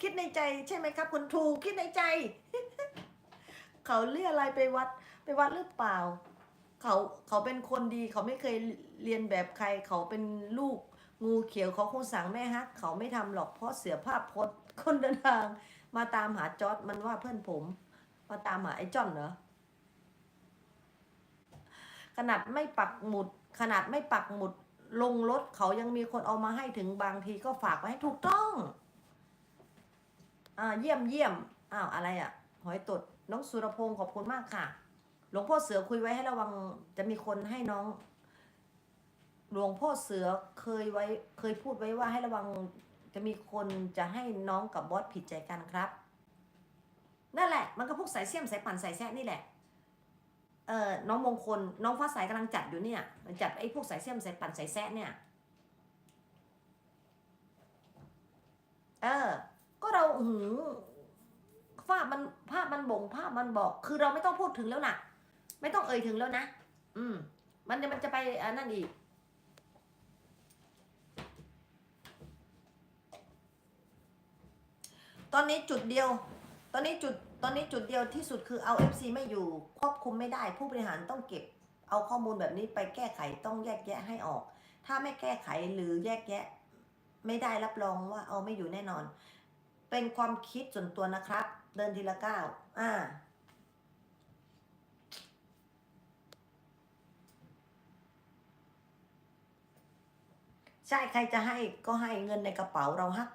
คิดในใจใช่ไหมครับ คุณถูกคิดในใจ เขาเรียอะไรไปวัดไปวัดหรือเปล่า เขาเขาเป็นคนดี เขาไม่เคยเรียนแบบใคร เขาเป็นลูกงูเขียวเขาคงสั่งแม่ฮัก เขาไม่ทำหรอกเพราะเสือภาพพจน์คนเดินทาง มาตามหาจอร์ดมันว่าเพื่อนผม มาตามหาไอ้จอนเหรอขนาดไม่ปักหมุด ขนาดไม่ปักหมุดลงรถเขายังมีคนเอามาให้ถึงบางทีก็ฝากไว้ให้ถูกต้อง อ่าเยี่ยมเยี่ยมอ้าวอะไรอะ่ะ หอยตด น้องสุรพงศ์ขอบคุณมากค่ะ หลวงพ่อเสือคุยไว้ให้ระวังจะมีคนให้น้อง หลวงพ่อเสือเคยไว้ เคยพูดไว้ว่าให้ระวังจะมีคนจะให้น้องกับบอสผิดใจกันครับ นั่นแหละ มันก็พวกสายเสี่ยมสายปั่นสายแซะนี่แหละ เออน้องมงคล น้องฟ้าสายกำลังจัดอยู่เนี่ย จัดไอ้พวกสายเสี่ยมสายปั่นสายแซะเนี่ย เออ ก็เราหืมภาพมันภาพมันบ่งภาพมันบอก คือเราไม่ต้องพูดถึงแล้วนะไม่ต้องเอ่ยถึงแล้วนะอืม มันมันจะไปอันนั่นอีกตอนนี้จุดเดียว ตอนนี้จุด ตอนนี้จุดเดียวที่สุดคือเอา FC ไม่อยู่ ควบคุมไม่ได้ ผู้บริหารต้องเก็บ เอาข้อมูลแบบนี้ไปแก้ไขต้องแยกแยะให้ออก ถ้าไม่แก้ไขหรือแยกแยะ ไม่ได้รับรองว่าเอาไม่อยู่แน่นอน เป็นความคิดส่วนตัวนะครับ เดินทีละก้าวอ่า ใช่ใครจะให้ก็ให้เงินในกระเป๋าเราฮัก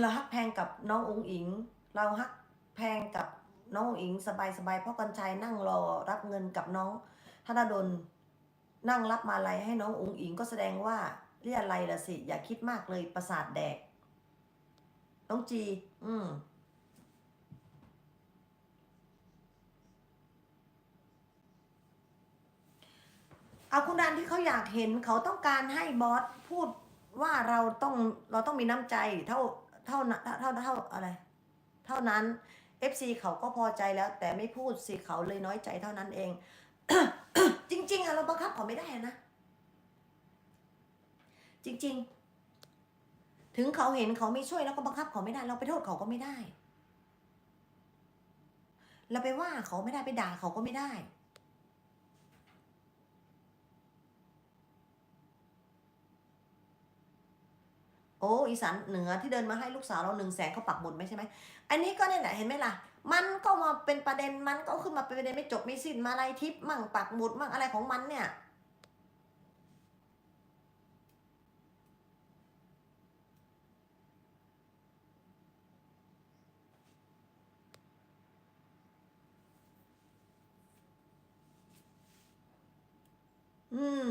เราฮักแพงกับน้ององอิง เราฮักแพงกับน้ององอิงสบายสบายๆเพราะกันชัยนั่งรอรับเงินกับน้องธนดลนั่งรับมาลัยให้น้ององอิงก็แสดงว่าเรียอะไรละสิ อย่าคิดมากเลยประสาทแดก น้องจี อืมเอาคุณดันที่เขาอยากเห็นเขาต้องการให้บอสพูดว่าเราต้องเราต้องมีน้ำใจเท่าเท่าเท่าเท่าเท่าอะไร เท่านั้น FC เขาก็พอใจแล้ว แต่ไม่พูดสิเขาเลยน้อยใจเท่านั้นเอง จริง ๆอะเราบังคับเขาไม่ได้อะนะ จริง ๆ ถึงเขาเห็นเขาไม่ช่วยแล้วก็บังคับเขาไม่ได้ เราไปโทษเขาก็ไม่ได้ เราไปว่าเขาไม่ได้ไปด่าเขาก็ไม่ได้ โอ้อีสานเหนือที่เดินมาให้ลูกสาวเราหนึ่งแสนเขาปักหมุดไหมใช่ไหมอันนี้ก็เนี่ยแหละเห็นไหมล่ะ มันก็มาเป็นประเด็นมันก็ขึ้นมาเป็นประเด็นไม่จบไม่สิ้นมาอะไรทิปมั่งปักหมุดมั่งอะไรของมันเนี่ย อืม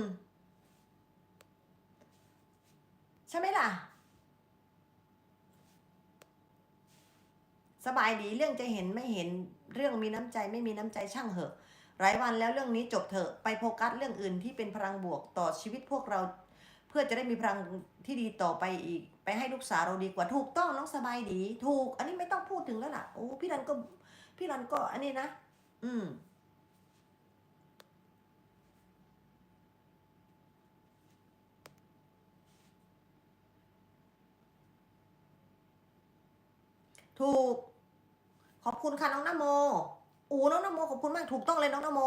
ใช่ไหมล่ะ สบายดีเรื่องจะเห็นไม่เห็นเรื่องมีน้ำใจไม่มีน้ำใจช่างเหอะ หลายวันแล้วเรื่องนี้จบเถอะไปโฟกัสเรื่องอื่นที่เป็นพลังบวกต่อชีวิตพวกเรา เพื่อจะได้มีพลังที่ดีต่อไปอีก ไปให้ลูกสาวเราดีกว่าถูกต้องน้องสบายดี ถูก อันนี้ไม่ต้องพูดถึงแล้วล่ะโอ้พี่รันก็พี่รันก็อันนี้นะ อืม ถูก ขอบคุณค่ะน้องนโมอูน้องนโมขอบคุณมากถูกต้องเลยน้องนโม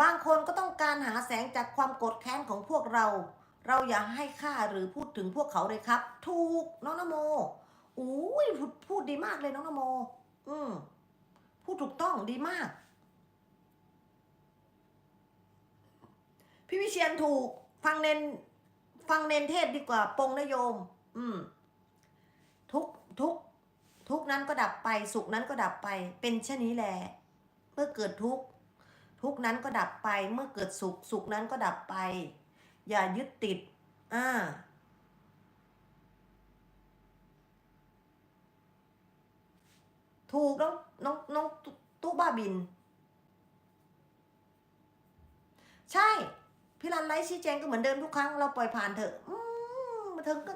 บางคนก็ต้องการหาแสงจากความโกรธแค้นของพวกเรา เราอย่าให้ค่าหรือพูดถึงพวกเขาเลยครับ ถูกน้องนโมอู้ยพูดพูดดีมากเลยน้องนโม อืมพูดถูกต้องดีมาก พี่วิเชียนถูก ฟังเนนฟังเนนเทศดีกว่าปงนโยม อืม ทุกทุก ทุกนั้นก็ดับไป สุขนั้นก็ดับไป เป็นเช่นนี้แหละเมื่อเกิดทุกทุกนั้นก็ดับไป เมื่อเกิดสุข สุขนั้นก็ดับไป อย่ายึดติดอ่าถูกน้องน้องน้องตู้บ้าบิน ใช่ พี่รันไลฟ์ชี้แจงก็เหมือนเดิมทุกครั้ง เราปล่อยผ่านเถอะ อืมมาถึงก็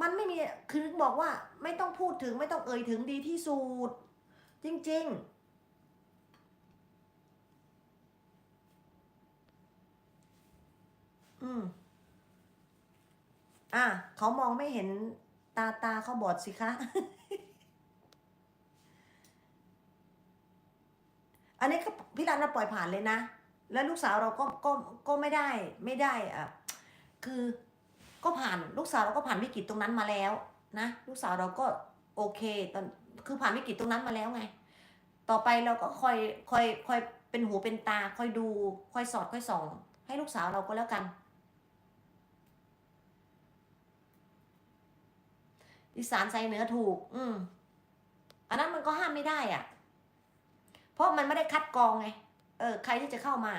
มันไม่มีคือบอกว่าไม่ต้องพูดถึงไม่ต้องเอ่ยถึงดีที่สุดจริง ๆอืม อะเขามองไม่เห็นตาตาเขาบอดสิคะ อันนี้ก็พี่รันเราปล่อยผ่านเลยนะ แล้วลูกสาวเราก็ก็ก็ไม่ได้ ไม่ได้อะ คือ ก็ผ่านลูกสาวเราก็ผ่านวิกฤตตรงนั้นมาแล้วนะลูกสาวเราก็โอเคตอนคือผ่านวิกฤตตรงนั้นมาแล้วไง ต่อไปเราก็คอยคอยคอยเป็นหูเป็นตาคอยดูคอยสอดคอยส่อง ให้ลูกสาวเราก็แล้วกันอีสานใส่เนื้อถูก อืมอันนั้นมันก็ห้ามไม่ได้อะ เพราะมันไม่ได้คัดกรองไง เออ ใครที่จะเข้ามา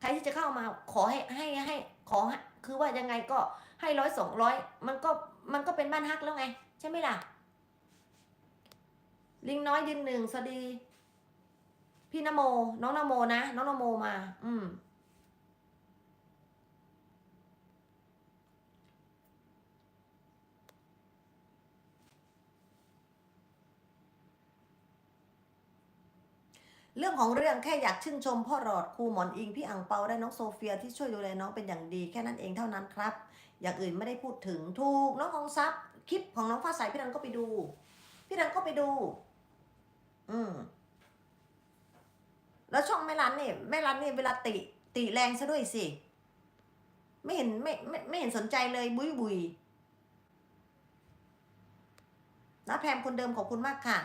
ใครที่จะเข้ามา ขอให้ให้ให้ ขอ คือว่ายังไงก็ให้ร้อยสองร้อยมันก็มันก็เป็นบ้านฮักแล้วไง ใช่ไหมล่ะ ลิงน้อยยืนหนึ่งสวัสดี พี่นโม น้องนโมนะ น้องนโมมา อืม เรื่องของเรื่องแค่อยากชื่นชมพ่อหลอดครูหมอนอิงพี่อังเปาและน้องโซเฟียที่ช่วยดูแลน้องเป็นอย่างดีแค่นั้นเองเท่านั้นครับ อย่างอื่นไม่ได้พูดถึงถูกน้องของซับคลิปของน้องฟ้าใสพี่รันก็ไปดู พี่รันก็ไปดู อืมแล้วช่องแม่รันเนี่ยแม่รันเนี่ยเวลาติติแรงซะด้วยสิ ไม่เห็นไม่ไม่ไม่เห็นสนใจเลยบุยบุยนะแพมคนเดิมขอบคุณมากค่ะ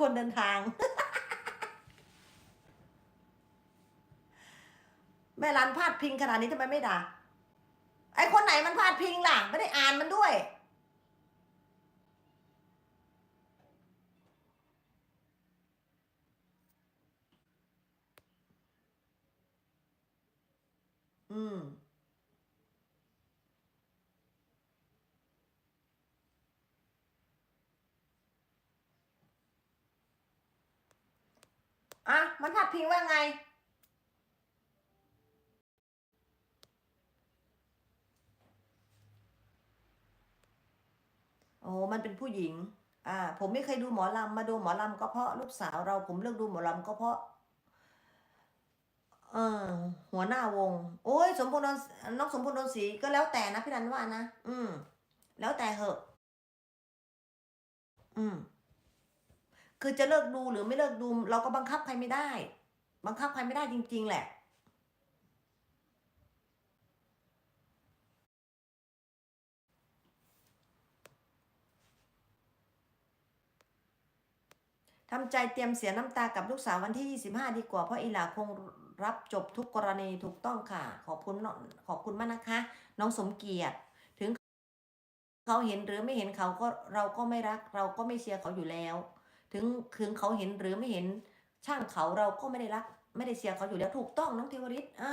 คนเดินทาง แม่รันพาดพิงขนาดนี้ทำไมไม่ด่า ไอคนไหนมันพาดพิงล่ะ ไม่ได้อ่านมันด้วย อืม อะมันพาดพิงว่าไง โอ้มันเป็นผู้หญิง อ่า ผมไม่เคยดูหมอลำมาดูหมอลำก็เพราะลูกสาวเราผมเลิกดูหมอลำก็เพราะเออหัวหน้าวง โอ้ยสมพลดนน้องสมพลดนศรีก็แล้วแต่นะพี่รันว่านะ อืม แล้วแต่เหอะ อืม คือจะเลิกดูหรือไม่เลิกดู เราก็บังคับใครไม่ได้ บังคับใครไม่ได้จริง ๆ แหละทำใจเตรียมเสียน้ำตากับลูกสาววันที่ 25 ดีกว่า เพราะอีหลาคงรับจบทุกกรณีถูกต้องค่ะ ขอบคุณน้องขอบคุณมากนะคะ น้องสมเกียรติถึงเขาเห็นหรือไม่เห็นเขาก็เราก็ไม่รัก เราก็ไม่เชียร์เขาอยู่แล้ว ถึงถึงเขาเห็นหรือไม่เห็นช่างเขาเราก็ไม่ได้รัก ไม่ได้เชียร์เขาอยู่แล้วถูกต้องน้องเทวริตอ่า